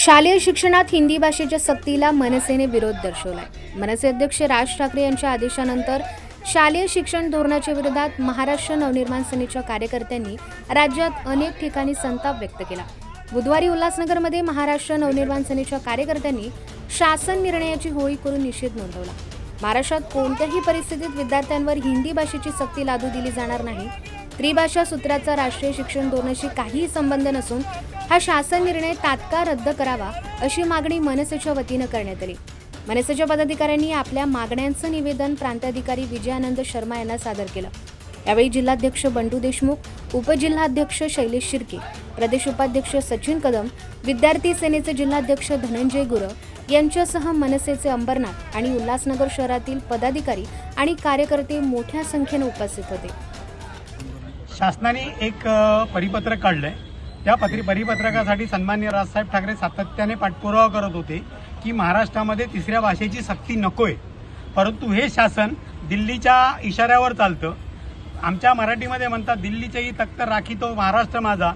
शालेय शिक्षणात हिंदी भाषेच्या सक्तीला मनसेने विरोध दर्शवलाय. मनसे अध्यक्ष राज ठाकरे यांच्या आदेशानंतर शालेय शिक्षण धोरणाच्या विरोधात महाराष्ट्र नवनिर्माण सेनेच्या कार्यकर्त्यांनी राज्यात अनेक ठिकाणी संताप व्यक्त केला. बुधवारी उल्हासनगरमध्ये महाराष्ट्र नवनिर्माण सेनेच्या कार्यकर्त्यांनी शासन निर्णयाची होळी करून निषेध नोंदवला. महाराष्ट्रात कोणत्याही परिस्थितीत विद्यार्थ्यांवर हिंदी भाषेची सक्ती लादू दिली जाणार नाही त्रिभाषा सूत्राचा राष्ट्रीय शिक्षण धोरणाशी काहीही संबंध नसून हा शासन निर्णय तात्काळ रद्द करावा अशी मागणी मनसेच्या वतीनं करण्यात आली. मनसेच्या पदाधिकाऱ्यांनी आपल्या मागण्यांचं निवेदन प्रांताधिकारी विजयानंद शर्मा यांना सादर केलं. यावेळी जिल्हाध्यक्ष बंडू देशमुख उपजिल्हाध्यक्ष शैलेश शिर्के प्रदेश उपाध्यक्ष सचिन कदम विद्यार्थी सेनेचे जिल्हाध्यक्ष धनंजय गुरव यांच्यासह मनसेचे अंबरनाथ आणि उल्हासनगर शहरातील पदाधिकारी आणि कार्यकर्ते मोठ्या संख्येने उपस्थित होते. शासनाने एक परिपत्रक परिपत्रक काढलंय. त्या पत्री परिपत्रकासाठी सन्मान्य राजसाहेब ठाकरे सातत्याने पाठपुरावा करत होते की महाराष्ट्रामध्ये तिसऱ्या भाषेची सक्ती नकोय. परंतु हे शासन दिल्लीच्या इशाऱ्यावर चालतं. आमच्या मराठीमध्ये म्हणतात दिल्लीचेही तख्त राखीतो महाराष्ट्र माझा.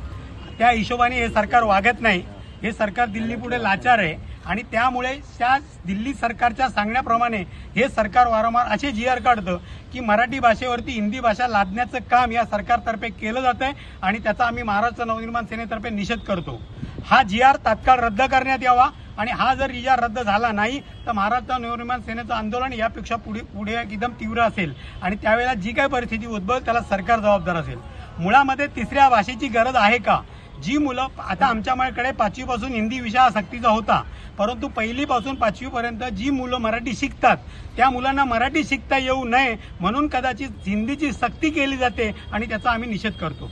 त्या हिशोबाने हे सरकार वागत नाही. हे सरकार दिल्लीपुढे लाचार आहे. आणि त्यामुळे त्या दिल्ली सरकारच्या सांगण्याप्रमाणे हे सरकार वारंवार असे जी आर काढतं की मराठी भाषेवरती हिंदी भाषा लादण्याचं काम या सरकारतर्फे केलं जात आहे आणि त्याचा आम्ही महाराष्ट्र नवनिर्माण सेनेतर्फे निषेध करतो. हा जी आर तात्काळ रद्द करण्यात यावा आणि हा जर जी आर रद्द झाला नाही तर महाराष्ट्र नवनिर्माण सेनेचं आंदोलन यापेक्षा पुढे पुढे एकदम तीव्र असेल आणि त्यावेळेला जी काही परिस्थिती उद्भवेल त्याला सरकार जबाबदार असेल. मुळामध्ये तिसऱ्या भाषेची गरज आहे का? जी मुलं आता आमच्याकडे पाचवीपासून हिंदी विषय हा सक्तीचा होता परंतु पहिलीपासून पाचवीपर्यंत जी मुलं मराठी शिकतात त्या मुलांना मराठी शिकता येऊ नये म्हणून कदाचित हिंदीची सक्ती केली जाते आणि त्याचा आम्ही निषेध करतो.